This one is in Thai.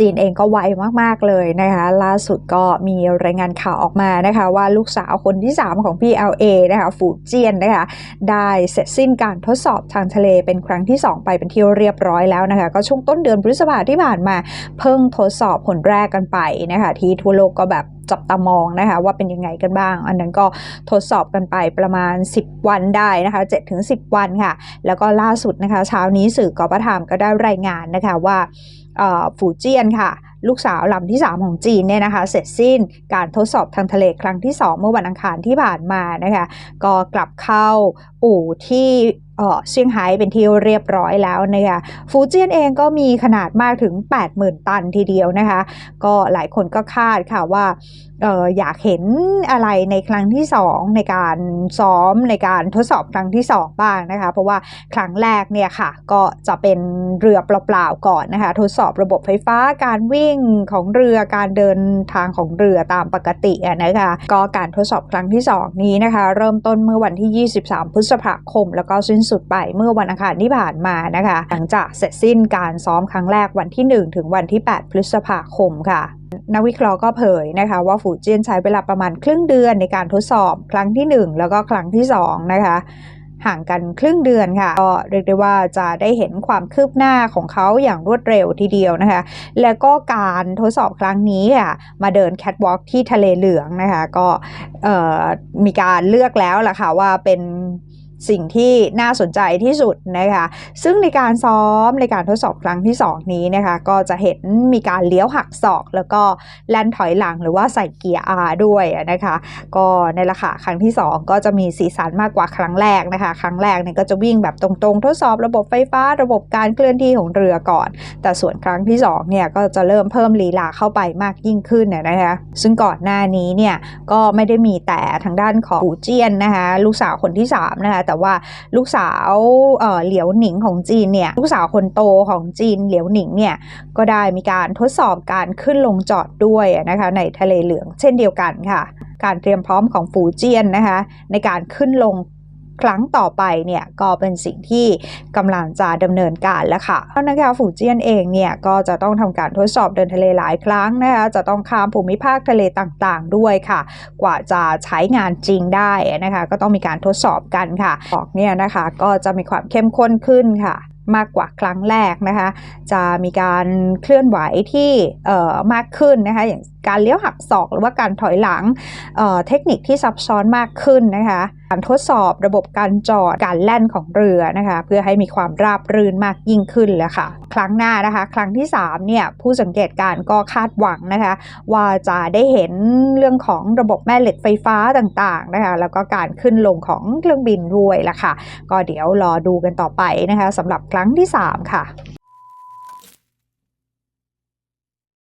จีนเองก็ไวมากๆเลยนะคะ ล่าสุดก็มีรายงานข่าวออกมานะคะ ว่าลูกสาวคนที่ 3 ของ PLA นะคะฝูเจียนนะคะได้เสร็จสิ้นการทดสอบทางทะเลเป็นครั้งที่ 2 ไปเป็นที่เรียบร้อยแล้วนะคะ ก็ช่วงต้นเดือนพฤษภาที่ผ่านมาเพิ่งทดสอบผลแรกกันไปนะคะ ที่ทั่วโลกก็แบบจับตามองนะคะว่าเป็นยังไงกันบ้าง อันนั้นก็ทดสอบกันไปประมาณ 10 วันได้นะคะ7-10 วันค่ะ แล้วก็ล่าสุดนะคะ เช้านี้สื่อกอปทามก็ได้รายงานนะคะว่า ฝูเจียนค่ะ ลูกสาวลำที่ 3 ของจีนเนี่ยนะคะ เสร็จสิ้นการทดสอบทางทะเลครั้งที่ 2 เมื่อวันอังคารที่ผ่านมานะคะ ก็กลับเข้าอู่ที่ เซี่ยงไฮ้เป็นที่เรียบร้อยแล้วนะคะฟูเจียนเองก็มีขนาดมากถึง 80,000 ตันทีเดียวนะคะ ก็หลายคนก็คาดค่ะว่าอออยากเห็นอะไรในครั้งที่ 2 ในการซ้อมในการทดสอบครั้งที่ 2 บ้างนะคะ เพราะว่าครั้งแรกเนี่ยค่ะ ก็จะเป็นเรือเปล่าๆก่อนนะคะ ทดสอบระบบไฟฟ้าการวิ่งของเรือการเดินทางของเรือตามปกตินะคะก็การทดสอบครั้งที่ 2 นี้นะคะ เริ่มต้นเมื่อวันที่ 23 พฤษภาคม แล้วก็สิ้นสุดไปเมื่อวันอังคารที่ผ่านมานะคะ หลังจากเสร็จสิ้นการซ้อมครั้งแรกวันที่ 1 ถึงวันที่ 8 พฤษภาคมค่ะนักวิเคราะห์ก็เผยนะคะว่าฝูเจียนใช้เวลาประมาณครึ่งเดือนในการทดสอบครั้งที่ 1 แล้วก็ครั้งที่ 2 นะคะห่างกันครึ่งเดือนค่ะก็เรียกได้ว่าจะได้เห็นความคืบหน้าของเขาอย่างรวดเร็วทีเดียวนะคะ แล้วก็การทดสอบครั้งนี้อะมาเดินแคทวอล์กที่ทะเลเหลืองนะคะ ก็มีการเลือกแล้วล่ะค่ะว่าเป็น สิ่งที่น่าสนใจที่สุดนะคะ ซึ่งในการซ้อมในการทดสอบครั้งที่ 2 นี้นะคะ ก็จะเห็นมีการเลี้ยวหักศอก แล้วก็แล่นถอยหลังหรือว่าใส่เกียร์ R ด้วยนะคะ ก็ในราคาครั้งที่ 2 ก็จะมีสีสันมากกว่าครั้งแรกนะคะ ครั้งแรกเนี่ยก็จะวิ่งแบบตรงๆ ทดสอบระบบไฟฟ้าระบบการเคลื่อนที่ของเรือก่อน แต่ส่วนครั้งที่2เนี่ยก็จะเริ่มเพิ่มลีลาเข้าไปมากยิ่งขึ้นนะคะ ซึ่งก่อนหน้านี้เนี่ยก็ไม่ได้มีแต่ทางด้านของหูเจียนนะคะลูกสาวคนที่3นะคะแต่ว่าลูกสาวเหลียวหนิงของจีนเนี่ยลูกสาวคนโตของจีนเหลียวหนิงเนี่ยก็ได้มีการทดสอบการขึ้นลงจอดด้วยนะคะในทะเลเหลืองเช่นเดียวกันค่ะ การเตรียมพร้อมของฟูเจียนนะคะในการขึ้นลง ครั้งต่อไปเนี่ยก็เป็นสิ่งที่กำลังจะดำเนินการแล้วค่ะเพราะนะคะฝูเจียนเองเนี่ยก็จะต้องทำการทดสอบเดินทะเลหลายครั้งนะคะจะต้องข้ามภูมิภาคทะเลต่างๆ ด้วยค่ะ กว่าจะใช้งานจริงได้นะคะ ก็ต้องมีการทดสอบกันค่ะออกเนี่ยนะคะก็จะมีความเข้มข้นขึ้นค่ะมากกว่าครั้งแรกนะคะ จะมีการเคลื่อนไหวที่มากขึ้นนะคะ อย่างการเลี้ยวหักศอกหรือว่าการถอยหลังเเทคนิคที่ซับซ้อนมากขึ้นนะคะ การทดสอบระบบการจอดการแล่นของเรือนะคะ เพื่อให้มีความราบรื่นมากยิ่งขึ้นเลยค่ะ ครั้งหน้านะคะ ครั้งที่3เนี่ยผู้สังเกตการก็คาดหวังนะคะ ว่าจะได้เห็นเรื่องของระบบแม่เหล็กไฟฟ้าต่างๆนะคะ แล้วก็การขึ้นลงของเครื่องบินด้วยละค่ะ ก็เดี๋ยวรอดูกันต่อไปนะคะสำหรับครั้งที่ 3 ค่ะ